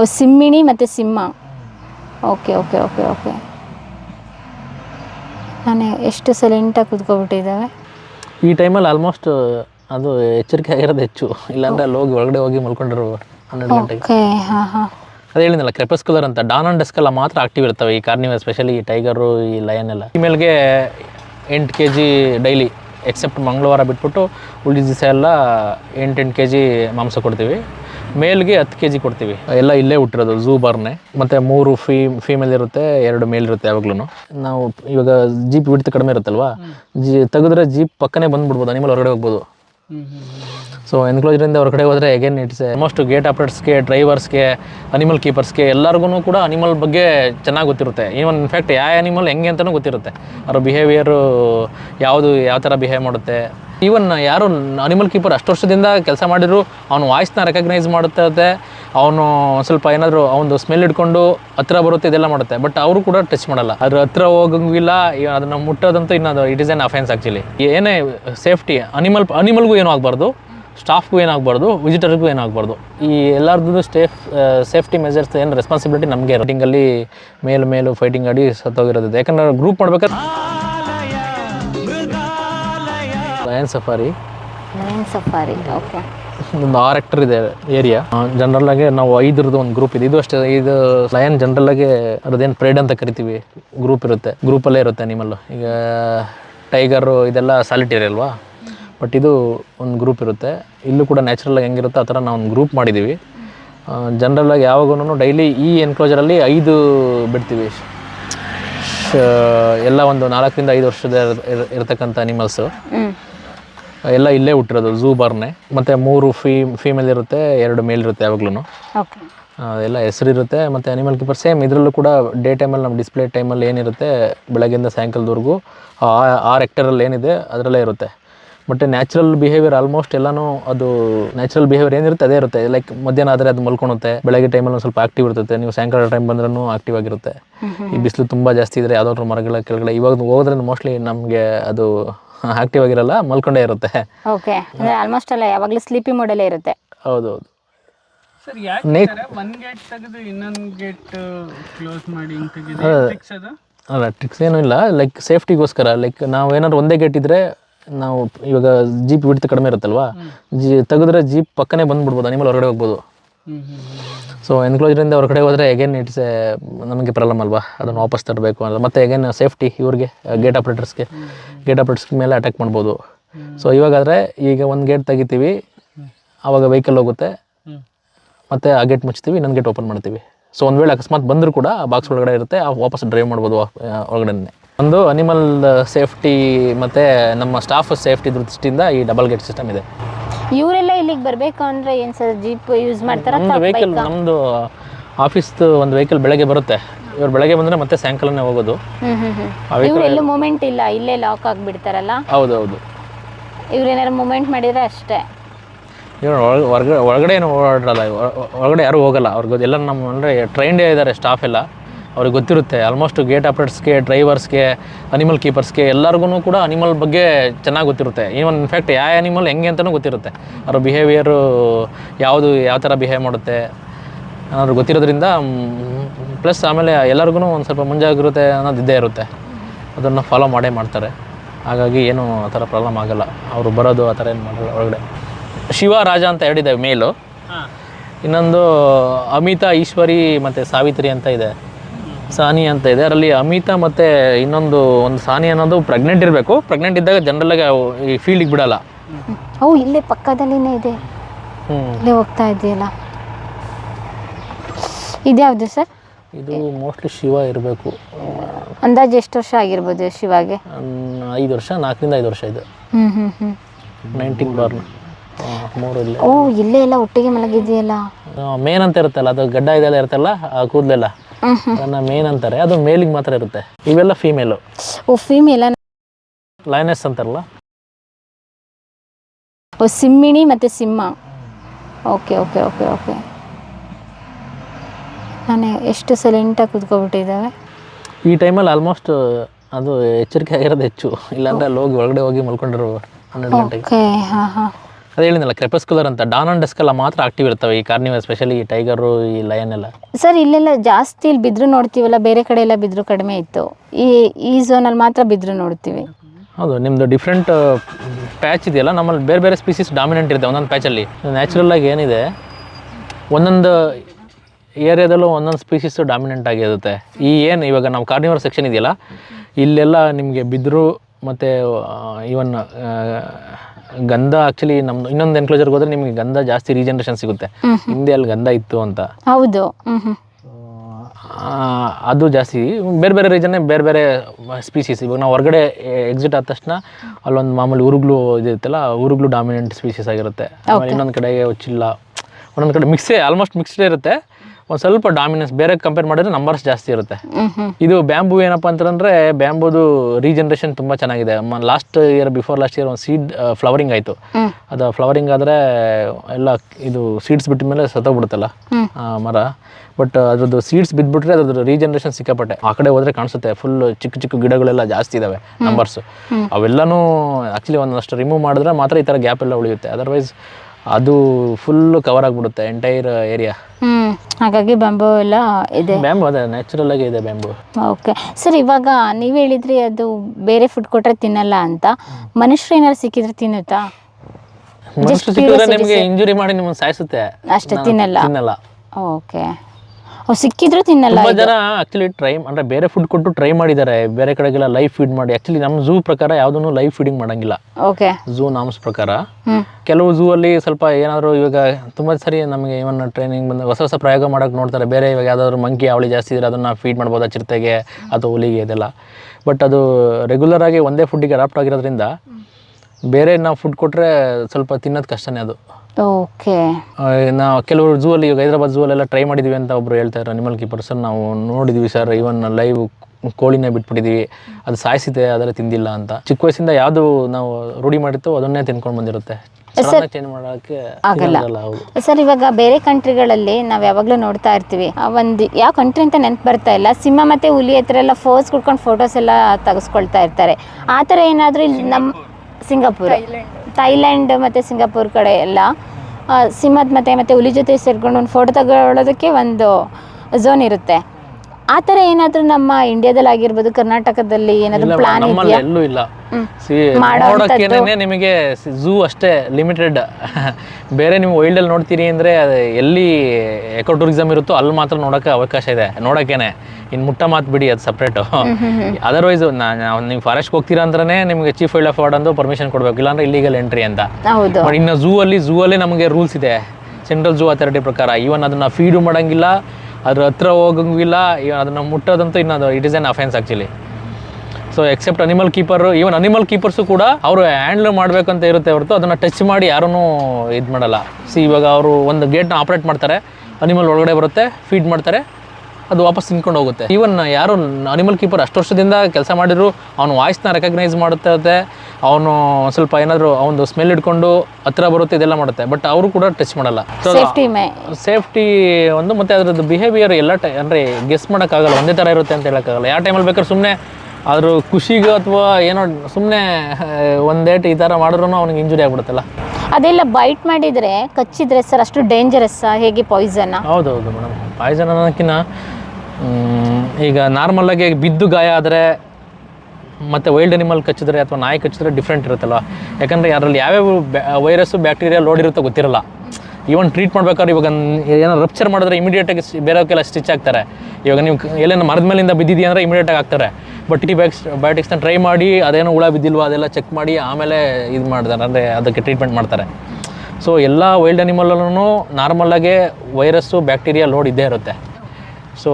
ಓ ಸಿಮ್ಮಿಣಿ ಮತ್ತು ಸಿಂಹ. Okay okay okay okay. ನಾನೇ ಎಷ್ಟು ಸೈಲೆಂಟಾಗಿ ಕುತ್ಕೊಬಿಟ್ಟಿದ್ದಾವೆ. ಈ ಟೈಮಲ್ಲಿ ಆಲ್ಮೋಸ್ಟ್ ಅದು ಎಚ್ಚರಿಕೆ ಆಗಿರೋದು ಹೆಚ್ಚು. ಇಲ್ಲಾಂದ್ರೆ ಅಲ್ಲಿ ಹೋಗಿ ಒಳಗಡೆ ಹೋಗಿ ಮಲ್ಕೊಂಡಿರೋ ಹನ್ನೆರಡು ಗಂಟೆಗೆ. ಓಕೆ ಹಾಂ ಹಾಂ. ಅದೇ ಹೇಳಿದ್ನಲ್ಲ ಕ್ರೆಪಸ್ಕುಲರ್ ಅಂತ. ಡಾನ್ ಆನ್ ಡೆಸ್ಕ್ ಎಲ್ಲ ಮಾತ್ರ ಆಕ್ಟಿವ್ ಇರ್ತವೆ ಈ ಕಾರ್ನಿವಲ್ ಸ್ಪೆಷಲಿ ಈ ಟೈಗರು ಈ ಲಯನ್ ಎಲ್ಲ. ಫಿಮೇಲ್ಗೆ ಎಂಟು ಕೆ ಜಿ ಡೈಲಿ ಎಕ್ಸೆಪ್ಟ್ ಮಂಗಳವಾರ ಬಿಟ್ಬಿಟ್ಟು ಉಳಿದ ದಿವಸ ಎಲ್ಲ ಎಂಟೆಂಟು ಕೆ ಜಿ ಮಾಂಸ ಕೊಡ್ತೀವಿ. ಮೇಲ್ಗೆ ಹತ್ತು ಕೆ ಜಿ ಕೊಡ್ತೀವಿ. ಎಲ್ಲ ಇಲ್ಲೇ ಹುಟ್ಟಿರೋದು ಝೂ ಬಾರ್ನೆ ಮತ್ತು ಮೂರು ಫೀ ಫೀಮೇಲ್ ಇರುತ್ತೆ ಎರಡು ಮೇಲ್ ಇರುತ್ತೆ ಯಾವಾಗ್ಲೂ ನಾವು ಇವಾಗ ಜೀಪ್ ಬಿಡ್ತು ಕಡಿಮೆ ಇರುತ್ತಲ್ವಾ? ಜಿ ತೆಗೆದ್ರೆ ಜೀಪ್ ಪಕ್ಕನೇ ಬಂದ್ಬಿಡ್ಬೋದು ಅನಿಮಲ್ ಹೊರಗಡೆ ಹೋಗ್ಬೋದು. ಸೊ ಎನ್ಕ್ಲೋಜರಿಂದ ಹೊರಗಡೆ ಹೋದರೆ ಅಗೇನ್ ಇಟ್ಸ್ ಆಲ್ಮೋಸ್ಟ್ ಗೇಟ್ ಆಪ್ರೇಟರ್ಸ್ಗೆ ಡ್ರೈವರ್ಸ್ಗೆ ಅನಿಮಲ್ ಕೀಪರ್ಸ್ಗೆ ಎಲ್ಲರಿಗೂ ಕೂಡ ಅನಿಮಲ್ ಬಗ್ಗೆ ಚೆನ್ನಾಗಿ ಗೊತ್ತಿರುತ್ತೆ. ಈವನ್ ಇನ್ಫ್ಯಾಕ್ಟ್ ಯಾವ ಅನಿಮಲ್ ಹೆಂಗೆ ಅಂತಲೂ ಗೊತ್ತಿರುತ್ತೆ. ಅವ್ರ ಬಿಹೇವಿಯರು ಯಾವುದು, ಯಾವ ಥರ ಬಿಹೇವ್ ಮಾಡುತ್ತೆ. ಈವನ್ ಯಾರು ಅನಿಮಲ್ ಕೀಪರ್ ಅಷ್ಟು ವರ್ಷದಿಂದ ಕೆಲಸ ಮಾಡಿದ್ರು, ಅವ್ನ ವಾಯ್ಸ್ನ ರೆಕಗ್ನೈಸ್ ಮಾಡುತ್ತೆ ಅವನು ಸ್ವಲ್ಪ ಏನಾದರೂ ಅವನು ಸ್ಮೆಲ್ ಇಟ್ಕೊಂಡು ಹತ್ರ ಬರುತ್ತೆ, ಇದೆಲ್ಲ ಮಾಡುತ್ತೆ. ಬಟ್ ಅವರು ಕೂಡ ಟಚ್ ಮಾಡಲ್ಲ. ಅದ್ರ ಹತ್ರ ಹೋಗಂಗಿಲ್ಲ, ಅದನ್ನು ಅದನ್ನ ಮುಟ್ಟೋದಂತೂ ಇನ್ನೊಂದು it is an offence actually ಏನೇ ಸೇಫ್ಟಿ ಅನಿಮಲ್ ಅನಿಮಲ್ಗೂ ಏನೂ ಆಗಬಾರ್ದು. ಸ್ಟಾಫ್ಗೂ ಏನಾಗಬಾರ್ದು ವಿಸಿಟರ್ಗೂ ಏನಾಗಬಾರ್ದು. ಈ ಎಲ್ಲರದ್ದು ಸ್ಟೇಫ್ ಸೇಫ್ಟಿ ಮೆಜರ್ಸ್ ಏನು ರೆಸ್ಪಾನ್ಸಿಬಿಲಿಟಿ ನಮಗೆ ರೈಟಿಂಗಲ್ಲಿ ಮೇಲು ಮೇಲು ಫೈಟಿಂಗ್ ಆಡಿ ಸತ್ತೋಗಿರೋದು ಯಾಕಂದ್ರೆ ಗ್ರೂಪ್ ಮಾಡ್ಬೇಕಾದ್ರೆ ಲಯನ್ ಸಫಾರಿ ಓಕೆ ಒಂದು ಆರು ಹೆಕ್ಟರ್ ಇದೆ ಏರಿಯಾ ಜನರಲ್ ಆಗಿ ನಾವು ಐದರದ್ದು ಒಂದು ಗ್ರೂಪ್ ಇದೆ. ಇದು ಅಷ್ಟೇ ಇದು ಲಯನ್ ಜನರಲ್ ಆಗಿ ಅದೇನು ಪ್ರೇಡ್ ಅಂತ ಕರಿತೀವಿ. ಗ್ರೂಪ್ ಇರುತ್ತೆ. ಗ್ರೂಪಲ್ಲೇ ಇರುತ್ತೆ ಅನಿಮಲ್ ಈಗ ಟೈಗರು ಇದೆಲ್ಲ ಸಾಲಿಟೇರಿ ಅಲ್ವಾ? ಬಟ್ ಇದು ಒಂದು ಗ್ರೂಪ್ ಇರುತ್ತೆ. ಇಲ್ಲೂ ಕೂಡ ನ್ಯಾಚುರಲ್ ಆಗಿ ಹೆಂಗಿರುತ್ತೆ ಆ ಥರ ನಾವು ಒಂದು ಗ್ರೂಪ್ ಮಾಡಿದ್ದೀವಿ ಜನರಲ್ ಆಗಿ ಯಾವಾಗೂ ಡೈಲಿ ಈ ಎನ್ಕ್ಲೋಜರಲ್ಲಿ ಐದು ಬಿಡ್ತೀವಿ. ಎಲ್ಲ ಒಂದು ನಾಲ್ಕರಿಂದ ಐದು ವರ್ಷದ ಇರತಕ್ಕಂಥ ಇರ್- ಇರ್ತಕ್ಕಂಥ ಅನಿಮಲ್ಸು ಎಲ್ಲ ಇಲ್ಲೇ ಹುಟ್ಟಿರೋದು ಝೂ ಬಾರ್ನೆ. ಮತ್ತು ಮೂರು ಫೀ ಫೀಮೇಲ್ ಇರುತ್ತೆ ಎರಡು ಮೇಲ್ ಇರುತ್ತೆ ಯಾವಾಗ್ಲೂ ಎಲ್ಲ ಹೆಸರಿರುತ್ತೆ ಮತ್ತು ಅನಿಮಲ್ ಕೀಪರ್ ಸೇಮ್ ಇದರಲ್ಲೂ ಕೂಡ ಡೇ ಟೈಮಲ್ಲಿ ನಮ್ಮ ಡಿಸ್ಪ್ಲೇ ಟೈಮಲ್ಲಿ ಏನಿರುತ್ತೆ ಬೆಳಗ್ಗೆಯಿಂದ ಸಾಯಂಕಾಲದವರೆಗೂ ಆ ಆರು ಹೆಕ್ಟರಲ್ಲಿ ಏನಿದೆ ಅದರಲ್ಲೇ ಇರುತ್ತೆ. ಬಟ್ ನ್ಯಾಚುರಲ್ ಬಿಹೇವಿಯರ್ ಆಲ್ಮೋಸ್ಟ್ ಎಲ್ಲಾನು ಅದು ನ್ಯಾಚುರಲ್ ಬಿಹೇವಿಯರ್ ಏನಿರುತ್ತೆ ಅದೇ ಇರುತ್ತೆ. ಲೈಕ್ ಮಧ್ಯಾಹ್ನ ಆದರೆ ಅದು ಮಲ್ಕೊಳುತ್ತೆ ಬೆಳಗ್ಗೆ ಟೈಮಲ್ಲಿ ಒಂದು ಸ್ವಲ್ಪ ಆಕ್ಟಿವ್ ಇರುತ್ತೆ ನೀವು ಸಾಯಂಕಾಲ ಟೈಮ್ ಬಂದ್ರೂ ಆಕ್ಟಿವ್ ಆಗಿರುತ್ತೆ. ಈ ಬಿಸಿಲು ತುಂಬ ಜಾಸ್ತಿ ಇದ್ರೆ ಯಾವುದಾದ್ರು ಮರಗಳ ಕೆಳಗಡೆ ಇವಾಗ ಹೋದ್ರೆ ಮೋಸ್ಟ್ಲಿ ನಮಗೆ ಅದು ಆಕ್ಟಿವ್ ಆಗಿರಲ್ಲ ಮಲ್ಕೊಂಡೇ ಇರುತ್ತೆ. ಓಕೆ ಅಂದರೆ ಆಲ್ಮೋಸ್ಟ್ ಅಲ್ಲ ಯಾವಾಗಲೂ ಸ್ಲೀಪಿ ಮೋಡಲ್ಲೇ ಇರುತ್ತೆ. ಹೌದು ಹೌದು ಸರ್ ಯಾಕೆ ಒಂದ್ ಗೇಟ್ ತೆಗೆದು ಇನ್ನೊಂದ್ ಗೇಟ್ ಕ್ಲೋಸ್ ಮಾಡಿ ಹಿಂಗ್ ತೆಗೆದು ಫಿಕ್ಸ್ ಅದು? ಅಲ್ಲ ಟ್ರಿಕ್ಸ್ ಏನೂ ಇಲ್ಲ. ಲೈಕ್ ಸೇಫ್ಟಿಗೋಸ್ಕರ ಲೈಕ್ ನಾವು ಏನಾದ್ರು ಒಂದೇ ಗೇಟ್ ಇದ್ದರೆ ನಾವು ಇವಾಗ ಜೀಪ್ ಬಿಡ್ತು ಕಡಿಮೆ ಇರುತ್ತಲ್ವಾ? ಜಿ ತೆಗೆದ್ರೆ ಜೀಪ್ ಪಕ್ಕನೇ ಬಂದ್ಬಿಡ್ಬೋದು ಅನಿಮಲ್ ಹೊರಗಡೆ ಹೋಗ್ಬೋದು. ಸೊ ಎನ್ಕ್ಲೋಜರಿಂದ ಹೊರಗಡೆ ಹೋದರೆ ಎಗೇನ್ ಇಟ್ಸ್ ನಮಗೆ ಪ್ರಾಬ್ಲಮ್ ಅಲ್ವಾ? ಅದನ್ನು ವಾಪಸ್ ತರಬೇಕು ಅಂತ ಮತ್ತೆ ಎಗೇನ್ ಸೇಫ್ಟಿ ಇವ್ರಿಗೆ ಗೇಟ್ ಆಪ್ರೇಟರ್ಸ್ಗೆ ಗೇಟ್ ಆಪ್ರೇಟರ್ಸ್ ಮೇಲೆ ಅಟ್ಯಾಕ್ ಮಾಡ್ಬೋದು. ಸೊ ಇವಾಗಾದರೆ ಈಗ ಒಂದು ಗೇಟ್ ತೆಗಿತೀವಿ ಆವಾಗ ವೆಹಿಕಲ್ ಹೋಗುತ್ತೆ. ಮತ್ತೆ ಆ ಗೇಟ್ ಮುಚ್ತೀವಿ ಇನ್ನೊಂದು ಗೇಟ್ ಓಪನ್ ಮಾಡ್ತೀವಿ. ಸೊ ಒಂದು ವೇಳೆ ಅಕಸ್ಮಾತ್ ಬಂದರೂ ಕೂಡ ಆ ಬಾಕ್ಸ್ ಒಳಗಡೆ ಇರುತ್ತೆ ಆ ವಾಪಸ್ ಡ್ರೈವ್ ಮಾಡ್ಬೋದು ಒಳಗಡೆ ಒಂದು ಅನಿಮಲ್ ಸೇಫ್ಟಿ ಮತ್ತೆ ನಮ್ಮ ಸ್ಟಾಫ್ ಸೇಫ್ಟಿ ದೃಷ್ಟಿಯಿಂದ ಈ ಡಬಲ್ ಗೇಟ್ ಸಿಸ್ಟಮ್ ಇದೆ. ಇವರೆಲ್ಲ ಇಲ್ಲಿಗೆ ಬರಬೇಕು ಅಂದ್ರೆ ಏನು ಸರ್ ಜೀಪ್ ಯೂಸ್ ಮಾಡ್ತಾರಾ ನಮ್ಮದು ವೆಹಿಕಲ್ ನಮ್ದು ಆಫೀಸ್ದು ಒಂದು ವೆಹಿಕಲ್ ಬೆಳಗ್ಗೆ ಬರುತ್ತೆ. ಇವ್ರು ಬೆಳಗ್ಗೆ ಬಂದ್ರೆ ಮತ್ತೆ ಸಾಯಂಕಾಲನೇ ಹೋಗೋದು. ಎಲ್ಲೂ ಮೂಮೆಂಟ್ ಇಲ್ಲ ಇಲ್ಲೇ ಲಾಕ್ ಆಗಿಬಿಡ್ತಾರಲ್ಲ? ಹೌದು ಹೌದು ಇವ್ರು ಏನಾರು ಮೂಮೆಂಟ್ ಮಾಡಿದ್ರೆ ಅಷ್ಟೇ. ಇವ್ರು ಹೊರಗಡೆ ಒಳಗಡೆ ಏನು ಓಡಾಡಲ್ಲ ಒಳಗಡೆ ಯಾರೂ ಹೋಗಲ್ಲ. ಅವ್ರಿಗೆ ಎಲ್ಲ ನಮ್ಮ ಅಂದ್ರೆ ಟ್ರೈನ್ಡೇ ಇದ್ದಾರೆ ಸ್ಟಾಫ್ ಎಲ್ಲ. ಅವ್ರಿಗೆ ಗೊತ್ತಿರುತ್ತೆ. ಆಲ್ಮೋಸ್ಟ್ ಗೇಟ್ ಆಪ್ರೇಟರ್ಸ್ಗೆ ಡ್ರೈವರ್ಸ್ಗೆ ಅನಿಮಲ್ ಕೀಪರ್ಸ್ಗೆ ಎಲ್ಲರಿಗೂ ಕೂಡ ಅನಿಮಲ್ ಬಗ್ಗೆ ಚೆನ್ನಾಗಿ ಗೊತ್ತಿರುತ್ತೆ. ಈವನ್ ಇನ್ಫ್ಯಾಕ್ಟ್ ಯಾವ ಅನಿಮಲ್ ಹೆಂಗೆ ಅಂತಲೂ ಗೊತ್ತಿರುತ್ತೆ. ಅವ್ರ ಬಿಹೇವಿಯರು ಯಾವುದು ಯಾವ ಥರ ಬಿಹೇವ್ ಮಾಡುತ್ತೆ ಅನ್ನೋದು ಗೊತ್ತಿರೋದ್ರಿಂದ ಪ್ಲಸ್ ಆಮೇಲೆ ಎಲ್ಲರಿಗೂ ಒಂದು ಸ್ವಲ್ಪ ಮುಂಜಾಗ್ರತೆ ಅನ್ನೋದು ಇದ್ದೇ ಇರುತ್ತೆ. ಅದನ್ನು ಫಾಲೋ ಮಾಡೇ ಮಾಡ್ತಾರೆ. ಹಾಗಾಗಿ ಏನು ಆ ಥರ ಪ್ರಾಬ್ಲಮ್ ಆಗಲ್ಲ. ಅವರು ಬರೋದು ಆ ಥರ ಏನು ಮಾಡಲ್ಲ ಒಳಗಡೆ. ಶಿವ ರಾಜ ಅಂತ ಹೇಳಿದೆ ಮೇಲು. ಇನ್ನೊಂದು ಅಮಿತಾ ಈಶ್ವರಿ ಮತ್ತು ಸಾವಿತ್ರಿ ಅಂತ ಇದೆ. ಸಾನಿ ಅಂತ ಇದೆ. ಅದರಲ್ಲಿ ಅಮಿತಾ ಮತ್ತು ಇನ್ನೊಂದು ಒಂದು ಸಾನಿ ಅನ್ನೋದು ಪ್ರೆಗ್ನೆಂಟ್ ಇರಬೇಕು. ಪ್ರೆಗ್ನೆಂಟ್ ಇದ್ದಾಗ ಜನರಲ್ಲಾಗಿ ಅವು ಈ ಫೀಲ್ಡಿಗೆ ಬಿಡಲ್ಲ. ಅವು ಇಲ್ಲೇ ಪಕ್ಕದಲ್ಲಿನೇ ಇದೆ. ಹ್ಞೂ ಇಲ್ಲೇ ಹೋಗ್ತಾ ಇದೆಯಲ್ಲ? ಇದ್ಯಾವುದು ಸರ್? ಇದು ಮೋಸ್ಟ್ಲಿ ಶಿವ ಇರಬೇಕು. ಅಂದಾಜು ಎಷ್ಟು ವರ್ಷ ಆಗಿರ್ಬೋದು ಶಿವಾಗೆ? ಐದು ವರ್ಷ ನಾಲ್ಕರಿಂದ ಐದು ವರ್ಷ ಇದೆ. ಹ್ಞೂ ಹ್ಞೂ ಹ್ಞೂ ನೈನ್ಟೀನ್ ಬಾರ್ನ್ ಮೂರು ಇಲ್ಲಿ ಓ ಇಲ್ಲೇ ಎಲ್ಲ ಒಟ್ಟಿಗೆ ಮಲಗಿದೆಯಲ್ಲ ಮೇನ್ ಅಂತ ಇರುತ್ತಲ್ಲ ಅದು ಗಡ್ಡ ಇದೆಲ್ಲ ಇರುತ್ತಲ್ಲ ಆ ಕೂದಲೆಲ್ಲ. ಅದನ್ನು ಮೇನ್ ಅಂತಾರೆ. ಅದು ಮೇಲಿಗೆ ಮಾತ್ರ ಇರುತ್ತೆ. ಇವೆಲ್ಲ ಫೀಮೇಲು ಓ ಫೀಮೇಲ ಲೈನೆಸ್ ಅಂತಾರಲ್ಲ? ಓ ಸಿಮ್ಮಿಣಿ ಮತ್ತೆ ಸಿಂಹ. Okay okay okay okay. ನಾನು ಎಷ್ಟು ಸೈಲೆಂಟಾಗಿ ಕುತ್ಕೊಬಿಟ್ಟಿದ್ದಾವೆ. ಈ ಟೈಮಲ್ಲಿ ಆಲ್ಮೋಸ್ಟ್ ಅದು ಎಚ್ಚರಿಕೆ ಆಗಿರೋದು ಹೆಚ್ಚು. ಇಲ್ಲಾಂದ್ರೆ ಅಲ್ಲಿ ಹೋಗಿ ಒಳಗಡೆ ಹೋಗಿ ಮಲ್ಕೊಂಡಿರೋ ಹನ್ನೆರಡು ಗಂಟೆಗೆ. ಓಕೆ ಹಾಂ ಹಾಂ. ಅದೇ ಹೇಳಿದ್ನಲ್ಲ ಕ್ರೆಪಸ್ಕುಲರ್ ಅಂತ ಡಾನ್ ಅಂಡ್ ಡೆಸ್ಕೆಲ್ಲ ಮಾತ್ರ ಆಕ್ಟಿವ್ ಇರ್ತವೆ ಈ ಕಾರ್ನಿವಲ್ ಸ್ಪೆಷಲಿ ಈ ಟೈಗರು ಈ ಲಯನ್ ಎಲ್ಲ. ಸರ್ ಇಲ್ಲೆಲ್ಲ ಜಾಸ್ತಿ ಇಲ್ಲಿ ಬಿದ್ರು ನೋಡ್ತೀವಲ್ಲ ಬೇರೆ ಕಡೆ ಎಲ್ಲ ಬಿದ್ರು ಕಡಿಮೆ ಇತ್ತು. ಈ ಈ ಝೋನಲ್ಲಿ ಮಾತ್ರ ಬಿದ್ರು ನೋಡ್ತೀವಿ. ಹೌದು ನಿಮ್ಮದು ಡಿಫ್ರೆಂಟ್ ಪ್ಯಾಚ್ ಇದೆಯಲ್ಲ ನಮ್ಮಲ್ಲಿ ಬೇರೆ ಬೇರೆ ಸ್ಪೀಸೀಸ್ ಡಾಮಿನೆಂಟ್ ಇರುತ್ತೆ ಒಂದೊಂದು ಪ್ಯಾಚಲ್ಲಿ ನ್ಯಾಚುರಲ್ ಆಗಿ ಏನಿದೆ ಒಂದೊಂದು ಏರಿಯಾದಲ್ಲೂ ಒಂದೊಂದು ಸ್ಪೀಸೀಸು ಡಾಮಿನೆಂಟ್ ಆಗಿರುತ್ತೆ ಈ ಏನು ಇವಾಗ ನಾವು ಕಾರ್ನಿವರ್ ಸೆಕ್ಷನ್ ಇದೆಯಲ್ಲ ಇಲ್ಲೆಲ್ಲ ನಿಮಗೆ ಬಿದ್ರು ಮತ್ತು ಇವನ್ ಗಂಧ ಆಕ್ಚುಲಿ ನಮ್ದು ಇನ್ನೊಂದು ಎನ್ಕ್ಲೋಜರ್ಗೆ ಹೋದ್ರೆ ನಿಮಗೆ ಗಂಧ ಜಾಸ್ತಿ ರೀಜನರೇಷನ್ ಸಿಗುತ್ತೆ. ಹಿಂದೆ ಅಲ್ಲಿ ಗಂಧ ಇತ್ತು ಅಂತ. ಹೌದು. ಹ್ಮ್ ಹ್ಮ್. ಆ, ಅದು ಜಾಸ್ತಿ. ಬೇರೆ ಬೇರೆ ರೀಜನ್ನೇ ಬೇರೆ ಬೇರೆ ಸ್ಪೀಸೀಸ್ ಇವಾಗ ನಾವು ಹೊರಗಡೆ ಎಕ್ಸಿಟ್ ಆದ ತಕ್ಷಣ ಅಲ್ಲೊಂದು ಮಾಮೂಲಿ ಉರುಗ್ಲು ಇದಿರುತ್ತಲ್ಲ ಉರುಗ್ಲು ಡಾಮಿನೆಂಟ್ ಸ್ಪೀಸೀಸ್ ಆಗಿರುತ್ತೆ. ಆಮೇಲೆ ಇನ್ನೊಂದು ಕಡೆಗೆ ಚಿಲ್ಲ ಒಂದೊಂದು ಕಡೆ ಮಿಕ್ಸೇ ಆಲ್ಮೋಸ್ಟ್ ಮಿಕ್ಸ್ಡ್ ಇರುತ್ತೆ. ಒಂದು ಸ್ವಲ್ಪ ಡಾಮಿನೆನ್ಸ್ ಬೇರೆ ಕಂಪೇರ್ ಮಾಡಿದ್ರೆ ನಂಬರ್ಸ್ ಜಾಸ್ತಿ ಇರುತ್ತೆ. ಇದು ಬ್ಯಾಂಬೂ ಏನಪ್ಪ ಅಂತಂದ್ರೆ ಬ್ಯಾಂಬೂದು ರೀಜನ್ರೇಷನ್ ತುಂಬಾ ಚೆನ್ನಾಗಿದೆ. Last year before last year ಒಂದು ಸೀಡ್ ಫ್ಲವರಿಂಗ್ ಆಯ್ತು. ಅದು ಫ್ಲವರಿಂಗ್ ಆದ್ರೆ ಎಲ್ಲ ಇದು ಸೀಡ್ಸ್ ಬಿಟ್ಟ ಮೇಲೆ ಸತ್ತೋಗ್ಬಿಡುತ್ತಲ್ಲ ಮರ. ಬಟ್ ಅದ್ರದ್ದು ಸೀಡ್ಸ್ ಬಿದ್ದುಬಿಟ್ರೆ ಅದ್ರದ್ದು ರೀಜನ್ರೇಷನ್ ಸಿಕ್ಕಾಪಟ್ಟೆ. ಆ ಕಡೆ ಹೋದ್ರೆ ಕಾಣಿಸುತ್ತೆ. ಫುಲ್ ಚಿಕ್ಕ ಚಿಕ್ಕ ಗಿಡಗಳೆಲ್ಲ ಜಾಸ್ತಿ ಇದಾವೆ ನಂಬರ್ಸ್ ಅವೆಲ್ಲನೂ ಆಕ್ಚುಲಿ ಒಂದಷ್ಟು ರಿಮೂವ್ ಮಾಡಿದ್ರೆ ಮಾತ್ರ ಈ ತರ ಗ್ಯಾಪ್ ಎಲ್ಲ ಉಳಿಯುತ್ತೆ. ಅದರ್ವೈಸ್ ಅದು ಫುಲ್ ಕವರ್ ಆಗಿಬಿಡುತ್ತೆ ಎಂಟೈರ್ ಏರಿಯಾ ಹ್ಮ್ ಹಾಗಾಗಿ ಬ್ಯಾಂಬೋ ಎಲ್ಲ ಇದೆ. ಬ್ಯಾಂಬು ಅದೇ ನ್ಯಾಚುರಲ್ ಆಗಿ ಇದೆ ಬ್ಯಾಂಬು ಓಕೆ. ಸರ್ ಇವಾಗ ನೀವು ಹೇಳಿದ್ರಿ ಅದು ಬೇರೆ ಫುಡ್ ಕೊಟ್ರೆ ತಿನ್ನಲ್ಲ ಅಂತ. ಮನುಷ್ಯರು ಏನಾದ್ರು ಸಿಕ್ಕಿದ್ರೆ ತಿನ್ನುತ್ತಾ? ಮನುಷ್ಯರು ಸಿಕ್ಕಿದ್ರೆ ನಿಮಗೆ ಇಂಜುರಿ ಮಾಡಿ ನಿಮ್ಮನ್ನು ಸಾಯಿಸುತ್ತೆ. ಅಷ್ಟೇ ನಾನು ತಿನ್ನಲ್ಲ. ತಿನ್ನಲ್ಲ. ಓಕೆ. ಓ ಸಿಕ್ಕಿದ್ರು ತಿನ್ನಲ್ಲ ತುಂಬಾ ಜನ ಆಕ್ಚುಲಿ ಟ್ರೈ ಅಂದ್ರೆ ಬೇರೆ ಫುಡ್ ಕೊಟ್ಟು ಟ್ರೈ ಮಾಡಿದ್ದಾರೆ. ಬೇರೆ ಕಡೆಗೆಲ್ಲ ಲೈಫ್ ಫೀಡ್ ಮಾಡಿ. ಆಕ್ಚುಲಿ ನಮ್ಮ ಝೂ ಪ್ರಕಾರ ಯಾವ್ದನ್ನು ಲೈಫ್ ಫೀಡಿಂಗ್ ಮಾಡಂಗಿಲ್ಲ. ಓಕೆ ಝೂ ನಾಮ್ಸ್ ಪ್ರಕಾರ. ಕೆಲವು ಝೂ ಅಲ್ಲಿ ಸ್ವಲ್ಪ ಏನಾದರೂ ಇವಾಗ ತುಂಬಾ ಸರಿ ನಮಗೆ ಇವನ್ ಟ್ರೈನಿಂಗ್ ಬಂದ ಹೊಸ ಹೊಸ ಪ್ರಯೋಗ ಮಾಡಕ್ ನೋಡ್ತಾರೆ. ಬೇರೆ ಇವಾಗ ಯಾವ್ದಾದ್ರು ಮಂಕಿ ಅವಳಿ ಜಾಸ್ತಿ ಇದ್ರೆ ಅದನ್ನ ಫೀಡ್ ಮಾಡ್ಬೋದಾ ಚಿರತೆಗೆ ಅಥವಾ ಹುಲಿಗೆ ಇದೆಲ್ಲ. ಬಟ್ ಅದು ರೆಗ್ಯುಲರ್ ಆಗಿ ಒಂದೇ ಫುಡ್ಡಿಗೆ ಅಡಾಪ್ಟ್ ಆಗಿರೋದ್ರಿಂದ ಬೇರೆ ನಾವು ಫುಡ್ ಕೊಟ್ಟರೆ ಸ್ವಲ್ಪ ತಿನ್ನೋದು ಕಷ್ಟನೇ ಅದು. ಓಕೆ ನಾವು ಕೆಲವರು ಝೂ ಅಲ್ಲಿ ಇವಾಗ ಹೈದರಾಬಾದ್ ಝೂ ಅಲ್ಲೆಲ್ಲ ಟ್ರೈ ಮಾಡಿದ್ವಿ ಅಂತ ಒಬ್ರು ಹೇಳ್ತಾರೆ ಅನಿಮಲ್ ಕೀಪರ್ ಸರ್ ನಾವು ನೋಡಿದ್ವಿ ಸರ್ ಇವನ್ ಲೈವ್ ಕೋಳಿನೇ ಬಿಟ್ಬಿಟ್ಟಿದ್ವಿ. ಅದು ಸಾಯಿಸಿದೆ ಅದರ ತಿಂದಿಲ್ಲ ಅಂತ. ಚಿಕ್ಕ ವಯಸ್ಸಿಂದ ಯಾವುದು ನಾವು ರೂಢಿ ಮಾಡಿತ್ತು ಅದನ್ನೇ ತಿನ್ಕೊಂಡು ಬಂದಿರುತ್ತೆ. ಚೇಂಜ್ ಆಗಲ್ಲ. ಆಗಲ್ಲ ಸರ್ ಇವಾಗ ಬೇರೆ ಕಂಟ್ರಿಗಳಲ್ಲಿ ನಾವು ಯಾವಾಗಲೂ ನೋಡ್ತಾ ಇರ್ತೀವಿ. ಆ ಒಂದು ಯಾವ ಕಂಟ್ರಿ ಅಂತ ನೆನ್ಪ್ ಬರ್ತಾ ಇಲ್ಲ. ಸಿಂಹ ಮತ್ತೆ ಹುಲಿ ಹತ್ರ ಎಲ್ಲ ಫೋಸ್ ಕುಡ್ಕೊಂಡು ಫೋಟೋಸ್ ಎಲ್ಲ ತಗಸ್ಕೊಳ್ತಾ ಇರ್ತಾರೆ. ಆತರ ಏನಾದ್ರೂ ಏನಾದರೂ ಇಲ್ಲಿ ನಮ್ಮ ಸಿಂಗಾಪುರ್. ಥೈಲ್ಯಾಂಡ್ ಮತ್ತು ಸಿಂಗಾಪುರ್ ಕಡೆ ಎಲ್ಲ ಸಿಂಹದ ಮತ್ತೆ ಮತ್ತು ಹುಲಿ ಜೊತೆ ಸೇರ್ಕೊಂಡು ಒಂದು ಫೋಟೋ ತಗೊಳ್ಳೋದಕ್ಕೆ ಒಂದು ಝೋನ್ ಇರುತ್ತೆ. ಆ ಥರ ಏನಾದರೂ ನಮ್ಮ ಇಂಡಿಯಾದಲ್ಲಿ ಆಗಿರ್ಬೋದು ಕರ್ನಾಟಕದಲ್ಲಿ ಏನಾದರೂ ಪ್ಲಾನ್ ನಮ್ಮಲ್ಲಿ ಇದೆಯಾ? ಎಲ್ಲೂ ಇಲ್ಲ. ಸಿ ಮಾಡೋ ನೋಡೋಕ್ಕೇನೆ ನಿಮಗೆ ಝೂ ಅಷ್ಟೇ ಲಿಮಿಟೆಡ್ ಬೇರೆ ನೀವು ವೈಲ್ಡಲ್ಲಿ ನೋಡ್ತೀರಿ ಅಂದ್ರೆ ಅದು ಎಲ್ಲಿ ಎಕೋ ಟೂರಿಸಮ್ ಇರುತ್ತೋ ಅಲ್ಲಿ ಮಾತ್ರ ನೋಡಕ್ಕೆ ಅವಕಾಶ ಇದೆ. ನೋಡೋಕ್ಕೇನೆ ಇನ್ ಮುಟ್ಟ ಮಾತು ಬಿಡಿ ಅದು ಸಪ್ರೇಟ್ ಅದರ್ವೈಸ್ ನಾವು ಫಾರೆಸ್ಟ್ ಹೋಗ್ತೀರಾ ಅಂದ್ರೆ ನಿಮಗೆ ಚೀಫ್ ವೈಲ್ಡ್ ಲೈಫ್ ವಾರ್ಡ್ ಅಂತ ಪರ್ಮಿಷನ್ ಕೊಡಬೇಕು. ಇಲ್ಲಾಂದ್ರೆ ಇಲ್ಲಿಗಲ್ ಎಂಟ್ರಿ ಅಂತ. ಹೌದು. ಬಟ್ ಇನ್ನು ಝೂ ಅಲ್ಲಿ ಝೂ ಅಲ್ಲಿ ನಮಗೆ ರೂಲ್ಸ್ ಇದೆ. ಸೆಂಟ್ರಲ್ ಝೂ ಅಥಾರಿಟಿ ಪ್ರಕಾರ ಈವನ್ ಅದನ್ನ ಫೀಡು ಮಾಡೋಂಗಿಲ್ಲ. ಅದ್ರ ಹತ್ರ ಹೋಗಂಗಿಲ್ಲ ಅದನ್ನ ಅದನ್ನು ಮುಟ್ಟೋದಂತೂ ಇನ್ನೊಂದು it is an offence actually so except animal keeper even animal keepers ಕೂಡ ಅವರು ಹ್ಯಾಂಡ್ಲ್ ಮಾಡಬೇಕಂತ ಇರುತ್ತೆ ಹೊರತು, ಅದನ್ನು ಟಚ್ ಮಾಡಿ ಯಾರೂ ಇದು ಮಾಡಲ್ಲ. ಸಿ ಇವಾಗ ಅವರು ಒಂದು ಗೇಟ್ನ ಆಪ್ರೇಟ್ ಮಾಡ್ತಾರೆ ಅನಿಮಲ್ ಒಳಗಡೆ ಬರುತ್ತೆ ಫೀಡ್ ಮಾಡ್ತಾರೆ. ಅದು ವಾಪಸ್ ತಿನ್ಕೊಂಡು ಹೋಗುತ್ತೆ. ಈವನ್ ಯಾರು ಅನಿಮಲ್ ಕೀಪರ್ ಅಷ್ಟು ವರ್ಷದಿಂದ ಕೆಲಸ ಮಾಡಿದ್ರು ಅವನು ವಾಯ್ಸ್ನ ರೆಕಗ್ನೈಸ್ ಮಾಡುತ್ತೆ ಅವನು ಸ್ವಲ್ಪ ಏನಾದರೂ ಅವನು ಸ್ಮೆಲ್ ಇಟ್ಕೊಂಡು ಹತ್ರ ಬರುತ್ತೆ ಇದೆಲ್ಲ ಮಾಡುತ್ತೆ. ಬಟ್ ಅವರು ಕೂಡ ಟಚ್ ಮಾಡಲ್ಲ. ಸೇಫ್ಟಿ ಒಂದು ಮತ್ತೆ ಅದ್ರದ್ದು ಬಿಹೇವಿಯರ್ ಎಲ್ಲ ಟೈ ಅಂದರೆ ಗೆಸ್ ಮಾಡೋಕ್ಕಾಗಲ್ಲ ಒಂದೇ ಥರ ಇರುತ್ತೆ ಅಂತ ಹೇಳೋಕ್ಕಾಗಲ್ಲ. ಯಾವ ಟೈಮಲ್ಲಿ ಬೇಕಾದ್ರೆ ಸುಮ್ಮನೆ ಅದ್ರ ಖುಷಿಗೆ ಅಥವಾ ಏನೋ ಸುಮ್ಮನೆ ಒಂದೇಟ್ ಈ ಥರ ಮಾಡಿದ್ರು ಅವ್ನಿಗೆ ಇಂಜುರಿ ಆಗ್ಬಿಡುತ್ತಲ್ಲ. ಅದೆಲ್ಲ ಬೈಟ್ ಮಾಡಿದರೆ ಕಚ್ಚಿದ್ರೆ ಸರ್ ಅಷ್ಟು ಡೇಂಜರಸ್ಸಾ ಹೇಗೆ ಪಾಯ್ಸನ್ ಹೌದು ಹೌದು ಮೇಡಮ್ ಪಾಯ್ಸನ್ ಅನ್ನೋದಕ್ಕಿಂತ ಈಗ ನಾರ್ಮಲಾಗಿ ಬಿದ್ದು ಗಾಯ ಆದರೆ ಮತ್ತು ವೈಲ್ಡ್ ಅನಿಮಲ್ ಕಚ್ಚಿದ್ರೆ ಅಥವಾ ನಾಯಿ ಕಚ್ಚಿದ್ರೆ ಡಿಫ್ರೆಂಟ್ ಇರುತ್ತಲ್ಲ ಯಾಕಂದರೆ ಅದರಲ್ಲಿ ಯಾವ್ಯಾವ ವೈರಸ್ಸು ಬ್ಯಾಕ್ಟೀರಿಯಾ ಲೋಡ್ ಇರುತ್ತೋ ಗೊತ್ತಿರಲ್ಲ. ಈವನ್ ಟ್ರೀಟ್ ಮಾಡ್ಬೇಕಾದ್ರೆ ಇವಾಗ ಏನೋ ರಪ್ಚರ್ ಮಾಡಿದ್ರೆ ಇಮಿಡಿಯೇಟಾಗಿ ಬೇರೆಯವಕ್ಕೆಲ್ಲ ಸ್ಟಿಚ್ ಆಗ್ತಾರೆ. ಇವಾಗ ನೀವು ಎಲ್ಲೇನು ಮರದ ಮೇಲಿಂದ ಬಿದ್ದಿದೆಯಾ ಅಂದರೆ ಇಮಿಡಿಯೇಟಾಗಿ ಆಗ್ತಾರೆ. ಬಟ್ ಟಿ ಬ್ಯಾಕ್ಸ್ ಬಯೋಟಿಕ್ಸ್ನ ಟ್ರೈ ಮಾಡಿ, ಅದೇನೋ ಹುಳ ಬಿದ್ದಿಲ್ವಾ ಅದೆಲ್ಲ ಚೆಕ್ ಮಾಡಿ, ಆಮೇಲೆ ಇದು ಮಾಡ್ತಾರೆ. ಅಂದರೆ ಅದಕ್ಕೆ ಟ್ರೀಟ್ಮೆಂಟ್ ಮಾಡ್ತಾರೆ. ಸೊ ಎಲ್ಲ ವೈಲ್ಡ್ ಅನಿಮಲಲ್ಲೂ ನಾರ್ಮಲಾಗೆ ವೈರಸ್ಸು ಬ್ಯಾಕ್ಟೀರಿಯಾ ಲೋಡ್ ಇದ್ದೇ ಇರುತ್ತೆ. ಸೊ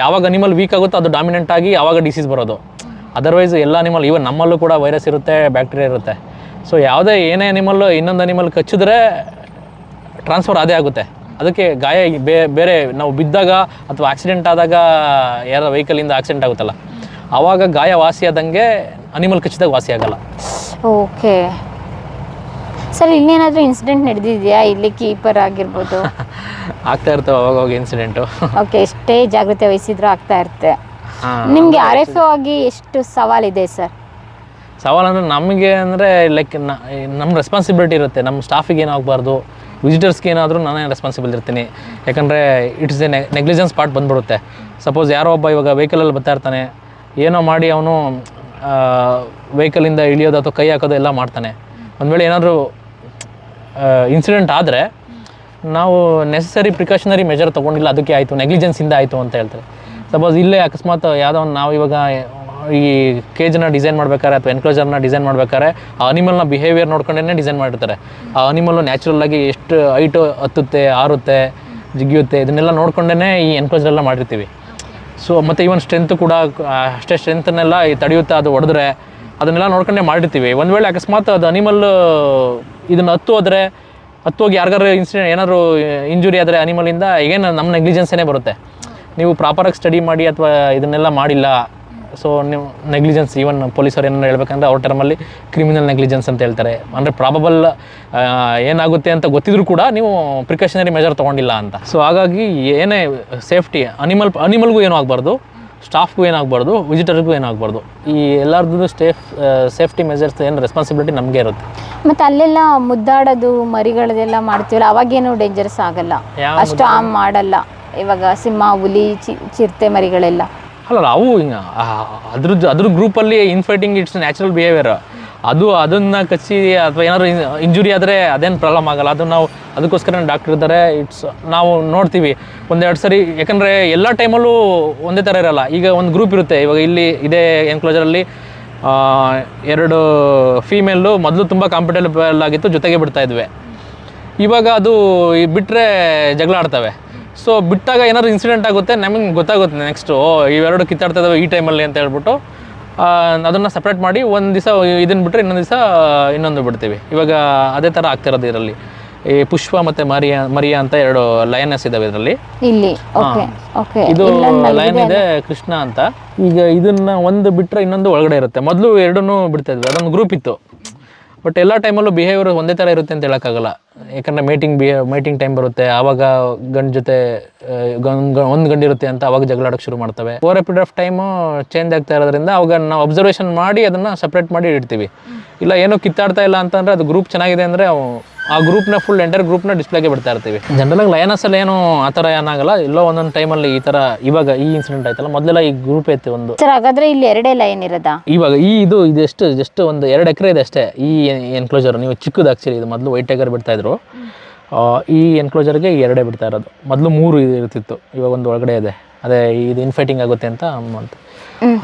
ಯಾವಾಗ ಅನಿಮಲ್ ವೀಕ್ ಆಗುತ್ತೋ ಅದು ಡಾಮಿನೆಂಟ್ ಆಗಿ ಆವಾಗ ಡಿಸೀಸ್ ಬರೋದು. ಅದರ್ವೈಸ್ ಎಲ್ಲ ಅನಿಮಲ್ ಇವನ್ ನಮ್ಮಲ್ಲೂ ಕೂಡ ವೈರಸ್ ಇರುತ್ತೆ ಬ್ಯಾಕ್ಟೀರಿಯಾ ಇರುತ್ತೆ. ಸೊ ಯಾವುದೇ ಏನೇ ಅನಿಮಲ್ ಇನ್ನೊಂದು ಅನಿಮಲ್ ಕಚ್ಚಿದ್ರೆ ಟ್ರಾನ್ಸ್ಫರ್ ಅದೇ ಆಗುತ್ತೆ. ಅದಕ್ಕೆ ಗಾಯ ಬೇರೆ ನಾವು ಬಿದ್ದಾಗ ಅಥವಾ ಆಕ್ಸಿಡೆಂಟ್ ಆದಾಗ ಯಾರ ವೆಹಿಕಲಿಂದ ಆಕ್ಸಿಡೆಂಟ್ ಆಗುತ್ತಲ್ಲ. ಆವಾಗ ಗಾಯ ವಾಸಿ ಆದಂಗೆ ಅನಿಮಲ್ ಕಚ್ಚಿದಾಗ ವಾಸಿ ಆಗಲ್ಲ. ಓಕೆ ಸರ್, ಇನ್ನೇನಾದರೂ ಇನ್ಸಿಡೆಂಟ್ ನಡೆದಿದೆಯಾ? ಇಲ್ಲಿ ಕೀಪರ್ ಆಗಿರ್ಬೋದು. ಆಗ್ತಾ ಇರ್ತವೆ ಅವಾಗ ಹೋಗಿ ಇನ್ಸಿಡೆಂಟು ಓಕೆ ಎಷ್ಟೇ ಜಾಗ್ರತೆ ವಹಿಸಿದ್ರು ಆಗ್ತಾ ಇರುತ್ತೆ. ನಿಮಗೆ ಆರ್ ಎಫ್ ಆಗಿ ಎಷ್ಟು ಸವಾಲಿದೆ ಸರ್ ಸವಾಲು ಅಂದರೆ ನಮಗೆ ಅಂದರೆ ಲೈಕ್ ನಮ್ಮ ರೆಸ್ಪಾನ್ಸಿಬಿಲಿಟಿ ಇರುತ್ತೆ. ನಮ್ಮ ಸ್ಟಾಫಿಗೆ ಏನಾಗಬಾರ್ದು ವಿಸಿಟರ್ಸ್ಗೆ ಏನಾದರೂ ನಾನೇ ರೆಸ್ಪಾನ್ಸಿಬಲ್ ಇರ್ತೀನಿ. ಯಾಕಂದರೆ ಇಟ್ಸ್ ಎ ನೆಗ್ಲಿಜೆನ್ಸ್ ಪಾರ್ಟ್ ಬಂದ್ಬಿಡುತ್ತೆ. ಸಪೋಸ್ ಯಾರೋ ಒಬ್ಬ ಇವಾಗ ವೆಹಿಕಲಲ್ಲಿ ಬರ್ತಾ ಇರ್ತಾನೆ. ಏನೋ ಮಾಡಿ ಅವನು ವೆಹಿಕಲಿಂದ ಇಳಿಯೋದು ಅಥವಾ ಕೈ ಹಾಕೋದು ಎಲ್ಲ ಮಾಡ್ತಾನೆ. ಒಂದು ವೇಳೆ ಏನಾದರೂ ಇನ್ಸಿಡೆಂಟ್ ಆದರೆ ನಾವು ನೆಸಸರಿ ಪ್ರಿಕಾಷನರಿ ಮೆಜರ್ ತೊಗೊಂಡಿಲ್ಲ, ಅದಕ್ಕೆ ಆಯಿತು ನೆಗ್ಲಿಜೆನ್ಸಿಂದ ಆಯಿತು ಅಂತ ಹೇಳ್ತಾರೆ. ಸಪೋಸ್ ಇಲ್ಲೇ ಅಕಸ್ಮಾತ್ ಯಾವುದೋ ಒಂದು ನಾವು ಇವಾಗ, ಈ ಕೇಜನ್ನ ಡಿಸೈನ್ ಮಾಡ್ಬೇಕಾದ್ರೆ ಅಥವಾ ಎನ್ಕ್ಲೋಜರ್ನ ಡಿಸೈನ್ ಮಾಡ್ಬೇಕಾದ್ರೆ ಆ ಅನಿಮಲ್ನ ಬಿಹೇವಿಯರ್ ನೋಡ್ಕೊಂಡೇ ಡಿಸೈನ್ ಮಾಡಿರ್ತಾರೆ. ಆ ಅನಿಮಲ್ಲು ನ್ಯಾಚುರಲ್ ಆಗಿ ಎಷ್ಟು ಹೈಟು ಹತ್ತುತ್ತೆ, ಆರುತ್ತೆ, ಜಿಗಿಯುತ್ತೆ, ಇದನ್ನೆಲ್ಲ ನೋಡ್ಕೊಂಡೇ ಈ ಎನ್ಕ್ಲೋಜರ್ ಎಲ್ಲ ಮಾಡಿರ್ತೀವಿ. ಸೊ ಮತ್ತು ಈವನ್ ಸ್ಟ್ರೆಂತ್ ಕೂಡ ಅಷ್ಟೇ ಸ್ಟ್ರೆಂತನ್ನೆಲ್ಲ ತಡೆಯುತ್ತೆ ಅದು ಹೊಡೆದ್ರೆ ಅದನ್ನೆಲ್ಲ ನೋಡ್ಕೊಂಡೇ ಮಾಡಿರ್ತೀವಿ. ಒಂದು ವೇಳೆ ಅಕಸ್ಮಾತ್ ಅದು ಅನಿಮಲ್ ಇದನ್ನು ಹತ್ತು ಹೋದರೆ ಹತ್ತು ಹೋಗಿ ಯಾರಿಗಾರು ಇನ್ಸಿಡೆಂಟ್ ಏನಾದ್ರು ಇಂಜುರಿ ಆದರೆ ಅನಿಮಲಿಂದ ಏನು ನಮ್ಮ ನೆಗ್ಲಿಜೆನ್ಸೇನೆ ಬರುತ್ತೆ. ನೀವು ಪ್ರಾಪರಾಗಿ ಸ್ಟಡಿ ಮಾಡಿ ಅಥವಾ ಇದನ್ನೆಲ್ಲ ಮಾಡಿಲ್ಲ ಸೊ ನೀವು ನೆಗ್ಲಿಜೆನ್ಸ್ ಈವನ್ ಪೊಲೀಸರು ಏನಾರು ಹೇಳ್ಬೇಕಂದ್ರೆ ಅವ್ರ ಟರ್ಮಲ್ಲಿ ಕ್ರಿಮಿನಲ್ ನೆಗ್ಲಿಜೆನ್ಸ್ ಅಂತ ಹೇಳ್ತಾರೆ. ಅಂದರೆ ಪ್ರಾಬಬಲ್ ಏನಾಗುತ್ತೆ ಅಂತ ಗೊತ್ತಿದ್ರು ಕೂಡ ನೀವು ಪ್ರಿಕಾಷನರಿ ಮೆಜರ್ ತೊಗೊಂಡಿಲ್ಲ ಅಂತ. ಸೊ ಹಾಗಾಗಿ ಏನೇ ಸೇಫ್ಟಿ ಅನಿಮಲ್ ಅನಿಮಲ್ಗೂ ಏನೂ ಆಗಬಾರ್ದು. ಸ್ಟಾಫ್ಗೂ ಏನಾಗಬಾರ್ದು ವಿಸಿಟರ್ಗೂ ಏನಾಗಬಾರ್ದು. ಈ ಎಲ್ಲರದ್ದು ಸ್ಟೇಫ್ ಸೇಫ್ಟಿ ಮೆಜರ್ಸ್ ಏನು ರೆಸ್ಪಾನ್ಸಿಬಿಲಿಟಿ ನಮಗೆ ಇರುತ್ತೆ. ಮತ್ತು ಅಲ್ಲೆಲ್ಲ ಮುದ್ದಾಡೋದು ಮರಿಗಳದೆಲ್ಲ ಮಾಡ್ತೀವಲ್ಲ ಅವಾಗೇನು ಡೇಂಜರಸ್ ಆಗಲ್ಲ. ಅಷ್ಟು ಆಮ್ ಮಾಡಲ್ಲ. ಇವಾಗ ಸಿಂಹ ಹುಲಿ ಚಿರತೆ ಮರಿಗಳೆಲ್ಲ. ಅಲ್ಲ ಅವು ಅದ್ರದ್ದು ಅದ್ರ ಅದ್ರ ಗ್ರೂಪಲ್ಲಿ ಇನ್ಫೈಟಿಂಗ್ ಇಟ್ಸ್ ನ್ಯಾಚುರಲ್ ಬಿಹೇವಿಯರ್ ಅದು ಅದನ್ನು ಕಚ್ಚಿ ಅಥವಾ ಏನಾದ್ರು ಇಂಜುರಿ ಆದರೆ ಅದೇನು ಪ್ರಾಬ್ಲಮ್ ಆಗಲ್ಲ. ಅದು ನಾವು ಅದಕ್ಕೋಸ್ಕರ ಡಾಕ್ಟರ್ ಇದ್ದಾರೆ ಇಟ್ಸ್ ನಾವು ನೋಡ್ತೀವಿ ಒಂದೆರಡು ಸರಿ. ಯಾಕಂದರೆ ಎಲ್ಲ ಟೈಮಲ್ಲೂ ಒಂದೇ ಥರ ಇರಲ್ಲ. ಈಗ ಒಂದು ಗ್ರೂಪ್ ಇರುತ್ತೆ. ಇವಾಗ ಇಲ್ಲಿ ಇದೇ ಎನ್ಕ್ಲೋಜರಲ್ಲಿ ಎರಡು ಫೀಮೇಲು ಮೊದಲು ತುಂಬ ಕಾಂಪಿಟೇಬಲ್ ಆಗಿತ್ತು, ಜೊತೆಗೆ ಬಿಡ್ತಾ ಇದ್ವಿ. ಇವಾಗ ಅದು ಬಿಟ್ಟರೆ ಜಗಳ ಆಡ್ತವೆ. ಸೊ ಬಿಟ್ಟಾಗ ಏನಾದ್ರು ಇನ್ಸಿಡೆಂಟ್ ಆಗುತ್ತೆ, ನಮಗೆ ಗೊತ್ತಾಗುತ್ತೆ ನೆಕ್ಸ್ಟು ಇವೆರಡು ಕಿತ್ತಾಡ್ತಾ ಇದಾವೆ ಈ ಟೈಮಲ್ಲಿ ಅಂತ ಹೇಳ್ಬಿಟ್ಟು. ಅದನ್ನು ಸಪ್ರೇಟ್ ಮಾಡಿ ಒಂದು ದಿವಸ ಇದನ್ನು ಬಿಟ್ಟರೆ ಇನ್ನೊಂದು ದಿವಸ ಇನ್ನೊಂದು ಬಿಡ್ತೀವಿ. ಇವಾಗ ಅದೇ ಥರ ಆಗ್ತಿರೋದು ಇದರಲ್ಲಿ. ಈ ಪುಷ್ಪ ಮತ್ತೆ ಮರಿಯಾ ಮರಿಯಾ ಅಂತ ಎರಡು ಲಯನಸ್ ಇದಾವೆ ಇದರಲ್ಲಿ. ಇದು ಲಯನ್ ಇದೆ ಕೃಷ್ಣ ಅಂತ. ಈಗ ಇದನ್ನ ಒಂದು ಬಿಟ್ರೆ ಇನ್ನೊಂದು ಒಳಗಡೆ ಇರುತ್ತೆ. ಮೊದಲು ಎರಡನ್ನೂ ಬಿಡ್ತಾ ಇದ್ವಿ. ಅದೊಂದು ಗ್ರೂಪ್ ಇತ್ತು. ಬಟ್ ಎಲ್ಲ ಟೈಮಲ್ಲೂ ಬಿಹೇವಿಯರ್ ಒಂದೇ ಥರ ಇರುತ್ತೆ ಅಂತ ಹೇಳೋಕ್ಕಾಗಲ್ಲ. ಯಾಕಂದರೆ ಮೀಟಿಂಗ್ ಬಿ ಮೀಟಿಂಗ್ ಟೈಮ್ ಬರುತ್ತೆ ಆವಾಗ ಗಂಡ್ ಜೊತೆ ಒಂದು ಗಂಡು ಇರುತ್ತೆ ಅಂತ ಆವಾಗ ಜಗಳ ಆಡೋಕ್ಕೆ ಶುರು ಮಾಡ್ತವೆ. Over a period of time change ಆಗ್ತಾ ಇರೋದ್ರಿಂದ ಅವಾಗ ನಾವು ಅಬ್ಸರ್ವೇಷನ್ ಮಾಡಿ ಅದನ್ನು ಸಪ್ರೇಟ್ ಮಾಡಿ ಇಡ್ತೀವಿ. ಇಲ್ಲ ಏನೋ ಕಿತ್ತಾಡ್ತಾ ಇಲ್ಲ ಅಂತಂದರೆ ಅದು ಗ್ರೂಪ್ ಚೆನ್ನಾಗಿದೆ ಅಂದರೆ ಆ ಗ್ರೂಪ್ನ ಫುಲ್ ಎಂಟರ್ ಗ್ರೂಪ್ನ ಡಿಸ್ಪ್ಲೇಗೆ ಬಿಡ್ತಾ ಇರ್ತೀವಿ. ಜನರಲಾಗಿ ಲಯನಸಲ್ಲಿ ಏನು ಆ ಥರ ಏನಾಗಲ್ಲ ಎಲ್ಲೋ ಒಂದೊಂದು ಟೈಮಲ್ಲಿ ಈ ಥರ ಇವಾಗ ಈ ಇನ್ಸಿಡೆಂಟ್ ಆಯ್ತಲ್ಲ ಮೊದಲೆಲ್ಲ ಈ ಗ್ರೂಪ್ ಐತೆ ಒಂದು. ಸರ್ ಹಾಗಾದ್ರೆ ಇಲ್ಲಿ ಎರಡೇ ಲೈನ್ ಇರೋದಾ? ಇವಾಗ ಈ ಇದು ಇದೆಷ್ಟು ಜಸ್ಟ್ ಒಂದು ಎರಡು ಎಕರೆ ಇದೆ ಅಷ್ಟೇ. ಈ ಎನ್ಕ್ಲೋಜರ್ ನೀವು ಚಿಕ್ಕದು ಆಕ್ಚುಲಿ ಇದು ಮೊದಲು ವೈಟ್ ಟೈಗರ್ ಬಿಡ್ತಾ ಇದ್ರು. ಆ, ಈ ಎನ್ಕ್ಲೋಜರ್ಗೆ ಎರಡೇ ಬಿಡ್ತಾ ಇರೋದು. ಮೊದಲು ಮೂರು ಇರ್ತಿತ್ತು. ಇವಾಗ ಒಂದು ಒಳಗಡೆ ಇದೆ. ಅದೇ ಇದು ಇನ್ಫೈಟಿಂಗ್ ಆಗುತ್ತೆ ಅಂತ ಅಂತ.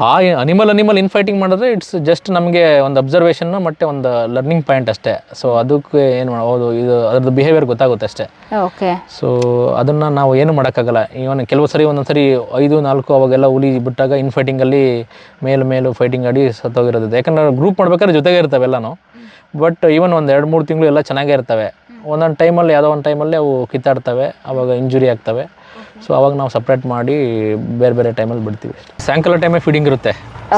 ಆ ಅನಿಮಲ್ ಅನಿಮಲ್ ಇನ್ಫೈಟಿಂಗ್ ಮಾಡಿದ್ರೆ ಇಟ್ಸ್ ಜಸ್ಟ್ ನಮಗೆ ಒಂದು ಅಬ್ಸರ್ವೇಷನ್ ಮತ್ತೆ ಒಂದು ಲರ್ನಿಂಗ್ ಪಾಯಿಂಟ್ ಅಷ್ಟೇ. ಸೊ ಅದಕ್ಕೆ ಏನು ಹೌದು ಇದು ಅದ್ರದ್ದು ಬಿಹೇವಿಯರ್ ಗೊತ್ತಾಗುತ್ತೆ ಅಷ್ಟೇ. ಓಕೆ ಸೊ ಅದನ್ನ ನಾವು ಏನು ಮಾಡೋಕ್ಕಾಗಲ್ಲ. ಈವನ್ ಕೆಲವು ಸರಿ ಒಂದೊಂದ್ಸರಿ ಐದು ನಾಲ್ಕು ಅವಾಗೆಲ್ಲ ಹುಲಿ ಬಿಟ್ಟಾಗ ಇನ್ ಫೈಟಿಂಗಲ್ಲಿ ಮೇಲು ಮೇಲು ಫೈಟಿಂಗ್ ಆಡಿ ಸತ್ತೋಗಿರೋದು ಯಾಕಂದ್ರೆ ಗ್ರೂಪ್ ಮಾಡ್ಬೇಕಾದ್ರೆ ಜೊತೆಗೆ ಇರ್ತವೆ ಎಲ್ಲನೂ. ಬಟ್ ಈವನ್ ಒಂದು ಎರಡು ಮೂರು ತಿಂಗಳು ಎಲ್ಲ ಚೆನ್ನಾಗೇ ಇರ್ತವೆ. ಒಂದೊಂದು ಟೈಮಲ್ಲಿ ಯಾವುದೋ ಒಂದು ಟೈಮಲ್ಲಿ ಅವು ಕಿತ್ತಾಡ್ತವೆ ಅವಾಗ ಇಂಜುರಿ ಆಗ್ತವೆ. ಸೊ ಅವಾಗ ನಾವು ಸಪ್ರೇಟ್ ಮಾಡಿ ಬೇರೆ ಬೇರೆ ಟೈಮಲ್ಲಿ ಬಿಡ್ತೀವಿ ಸಾಯಂಕಾಲ ಟೈಮೇ ಫೀಡಿಂಗ್ ಇರುತ್ತೆ.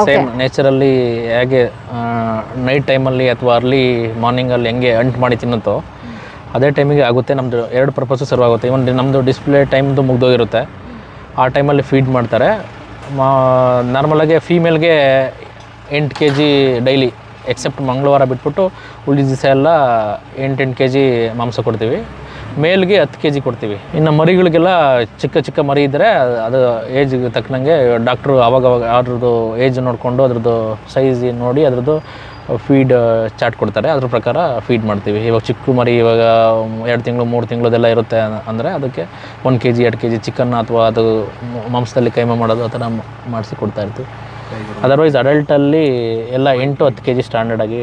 ಸೇಮ್ ನೇಚರಲ್ಲಿ ಹೇಗೆ ನೈಟ್ ಟೈಮಲ್ಲಿ ಅಥವಾ ಅರ್ಲಿ ಮಾರ್ನಿಂಗಲ್ಲಿ ಹೆಂಗೆ ಅಂಟ್ ಮಾಡಿ ತಿನ್ನುತ್ತೋ ಅದೇ ಟೈಮಿಗೆ ಆಗುತ್ತೆ. ನಮ್ಮದು ಎರಡು ಪರ್ಪಸ್ಸು ಸರ್ವ್ ಆಗುತ್ತೆ. ಇವನ್ ನಮ್ಮದು ಡಿಸ್ಪ್ಲೇ ಟೈಮ್ದು ಮುಗ್ದೋಗಿರುತ್ತೆ. ಆ ಟೈಮಲ್ಲಿ ಫೀಡ್ ಮಾಡ್ತಾರೆ. ಮಾ ನಾರ್ಮಲಾಗಿ ಫೀಮೇಲ್ಗೆ ಎಂಟು ಕೆ ಜಿ ಡೈಲಿ ಎಕ್ಸೆಪ್ಟ್ ಮಂಗಳವಾರ ಬಿಟ್ಬಿಟ್ಟು ಉಳಿದ ದಿವಸ ಎಲ್ಲ ಎಂಟೆಂಟು ಕೆ ಜಿ ಮಾಂಸ ಕೊಡ್ತೀವಿ. ಮೇಲ್ಗೆ ಹತ್ತು ಕೆ ಜಿ ಕೊಡ್ತೀವಿ. ಇನ್ನು ಮರಿಗಳಿಗೆಲ್ಲ ಚಿಕ್ಕ ಚಿಕ್ಕ ಮರಿ ಇದ್ದರೆ ಅದು ಏಜ್ಗೆ ತಕ್ಕನಂಗೆ ಡಾಕ್ಟ್ರು ಅವಾಗವಾಗ ಅವಾಗ ಅದ್ರದ್ದು ಏಜ್ ನೋಡಿಕೊಂಡು ಅದ್ರದ್ದು ಸೈಜ್ ನೋಡಿ ಅದ್ರದ್ದು ಫೀಡ್ ಚಾಟ್ ಕೊಡ್ತಾರೆ. ಅದ್ರ ಪ್ರಕಾರ ಫೀಡ್ ಮಾಡ್ತೀವಿ. ಇವಾಗ ಚಿಕ್ಕ ಮರಿ ಇವಾಗ ಎರಡು ತಿಂಗಳು, ಮೂರು ತಿಂಗಳದೆಲ್ಲ ಇರುತ್ತೆ ಅಂದರೆ ಅದಕ್ಕೆ ಒಂದು ಕೆ ಜಿ ಎರಡು ಕೆ ಜಿ ಚಿಕನ್ ಅಥವಾ ಅದು ಮಾಂಸದಲ್ಲಿ ಕೈಮ ಮಾಡೋದು ಆ ಥರ ಮಾಡಿಸಿ ಕೊಡ್ತಾ ಇರ್ತೀವಿ. ಅದರ್ವೈಸ್ ಅಡಲ್ಟಲ್ಲಿ ಎಲ್ಲ ಎಂಟು, ಹತ್ತು ಕೆ ಜಿ ಸ್ಟ್ಯಾಂಡರ್ಡಾಗಿ